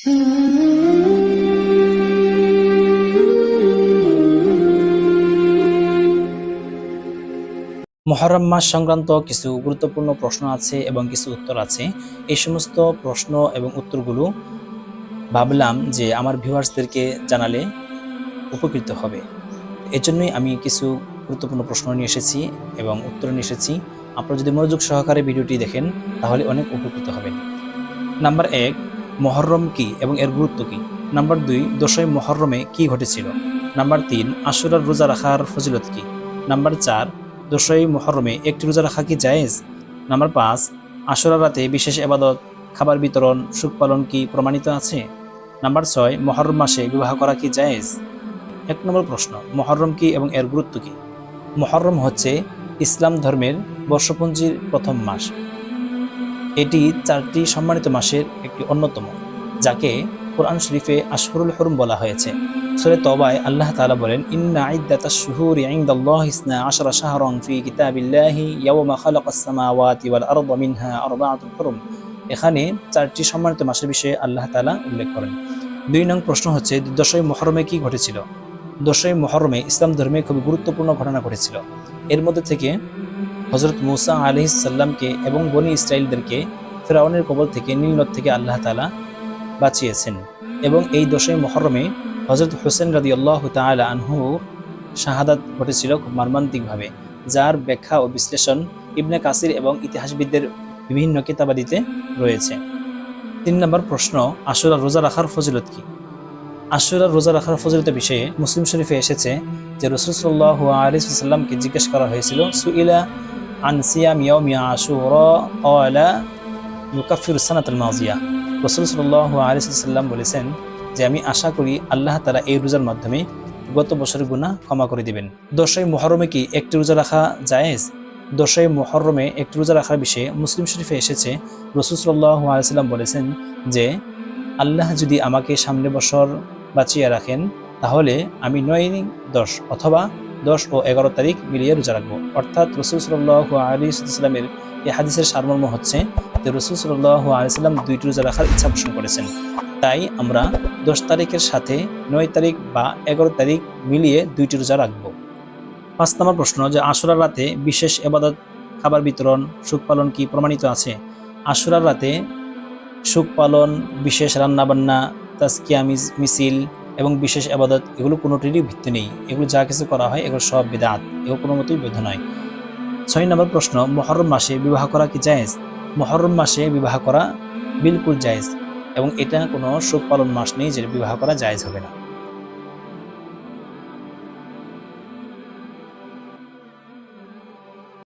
মহরম মাস সংক্রান্ত কিছু গুরুত্বপূর্ণ প্রশ্ন আছে এবং কিছু উত্তর আছে। এই সমস্ত প্রশ্ন এবং উত্তরগুলো ভাবলাম যে আমার ভিউয়ার্সদেরকে জানালে উপকৃত হবে। এজন্যই আমি কিছু গুরুত্বপূর্ণ প্রশ্ন নিয়ে এসেছি এবং উত্তর নিয়ে এসেছি। আপনারা যদি মনোযোগ সহকারে ভিডিওটি দেখেন, তাহলে অনেক উপকৃত হবেন। নাম্বার এক মহরম কি এবং এর গুরুত্ব কি? নাম্বার দুই দশই মহরমে কি ঘটেছিল? নাম্বার তিন, আশুরার রোজা রাখার ফজিলত কি? নাম্বার চার দশই মহরমে একটি রোজা রাখা কি জায়েজ? নাম্বার পাঁচ আশুরা রাতে বিশেষ এবাদত, খাবার বিতরণ, সুখ পালন কি প্রমাণিত আছে? নাম্বার ছয়, মহরম মাসে বিবাহ করা কি জায়েজ? এক নম্বর প্রশ্ন, মহরম কি এবং এর গুরুত্ব কি? মহরম হচ্ছে ইসলাম ধর্মের বর্ষপঞ্জির প্রথম মাস। এটি চারটি সম্মানিত মাসের একটি অন্যতম, যাকে কোরআন শরীফে আশহুরুল হরম বলা হয়েছে। সূরা তবায় আল্লাহ তাআলা বলেন, ইন্না ইদ্দাতাশ শুহুরি ইনদাল্লাহি ইসনা আশরা শাহরান ফি কিতাবিল্লাহি ইয়াওমা খালাকাস সামাওয়াতি ওয়াল আরদা মিনহা আরবাআতুল হুরুম। এখানে চারটি সম্মানিত মাসের বিষয়ে আল্লাহ তালা উল্লেখ করেন। দুই নং প্রশ্ন হচ্ছে, দশই মহরমে কি ঘটেছিল? দশই মহরমে ইসলাম ধর্মে খুবই গুরুত্বপূর্ণ ঘটনা ঘটেছিল। এর মধ্যে থেকে হজরত মুসা আলি সাল্লামকে এবং বনি ইসরায়েলদেরকে ফেরাউনের কবল থেকে নীলনদ থেকে আল্লাহ তালা বাঁচিয়েছেন এবং এই দশই মহরমে হজরত হোসেন রাদি আল্লাহ তালা আনহু শাহাদাত ঘটেছিল খুব মর্মান্তিকভাবে, যার ব্যাখ্যা ও বিশ্লেষণ ইবনে কাসির এবং ইতিহাসবিদদের বিভিন্ন কিতাবাদিতে রয়েছে। তিন নম্বর প্রশ্ন, আশুরা রোজা রাখার ফজিলত কি? আশুরা রোজা রাখার ফজিলতের বিষয়ে মুসলিম শরীফে এসেছে যে রসুল সাল্লাহ আলিসাল্লামকে জিজ্ঞেস করা হয়েছিল, সুইলা আন সিয়াম ইয়াউমিয়া আশুরা ক্বালা ইউকাফির সানাতুল মাজিয়া রসুল সাল্লাহ আলিসাল্লাম বলেছেন যে আমি আশা করি আল্লাহ তালা এই রোজার মাধ্যমে গত বছরের গুণা ক্ষমা করে দিবেন। দশই মহরমে কি একটি রোজা রাখা জায়েজ? দশই মহরমে একটি রোজা রাখার বিষয়ে মুসলিম শরীফে এসেছে রসুল সাল্লাহ আলিয়াল্লাম বলেছেন যে, আল্লাহ যদি আমাকে সামনে বছর বাঁচিয়ে রাখেন, তাহলে আমি নয় দশ অথবা দশ ও এগারো তারিখ মিলিয়ে রোজা রাখব। অর্থাৎ রসুল সাল্লাহ আলী ইসলামের এই হাদিসের সারমর্ম হচ্ছে যে রসুল সাল্লাহ আলিয়াল্লাম দুইটি রোজা রাখার ইচ্ছা পোষণ করেছেন। তাই আমরা দশ তারিখের সাথে নয় তারিখ বা এগারো তারিখ মিলিয়ে দুইটি রোজা রাখব। পাঁচ নম্বর প্রশ্ন, যে আশুরার রাতে বিশেষ এবাদত, খাবার বিতরণ, সুখ পালন কি প্রমাণিত আছে? আশুরার রাতে সুখ পালন, বিশেষ রান্নাবান্না তাস্কিয়া মিছিল এবং বিশেষ আবাদত, এগুলো কোনোটিরই ভিত্তি নেই। এগুলো যা কিছু করা হয়, এগুলো সব বিদাত, এগুলো কোনো মতোই বৈধ নয়। ছয় নম্বর প্রশ্ন, মহরম মাসে বিবাহ করা কি জায়েজ? মহরম মাসে বিবাহ করা বিলকুল জায়েজ এবং এটা কোনো শোক পালন মাস নেই যেটা বিবাহ করা জায়েজ হবে না।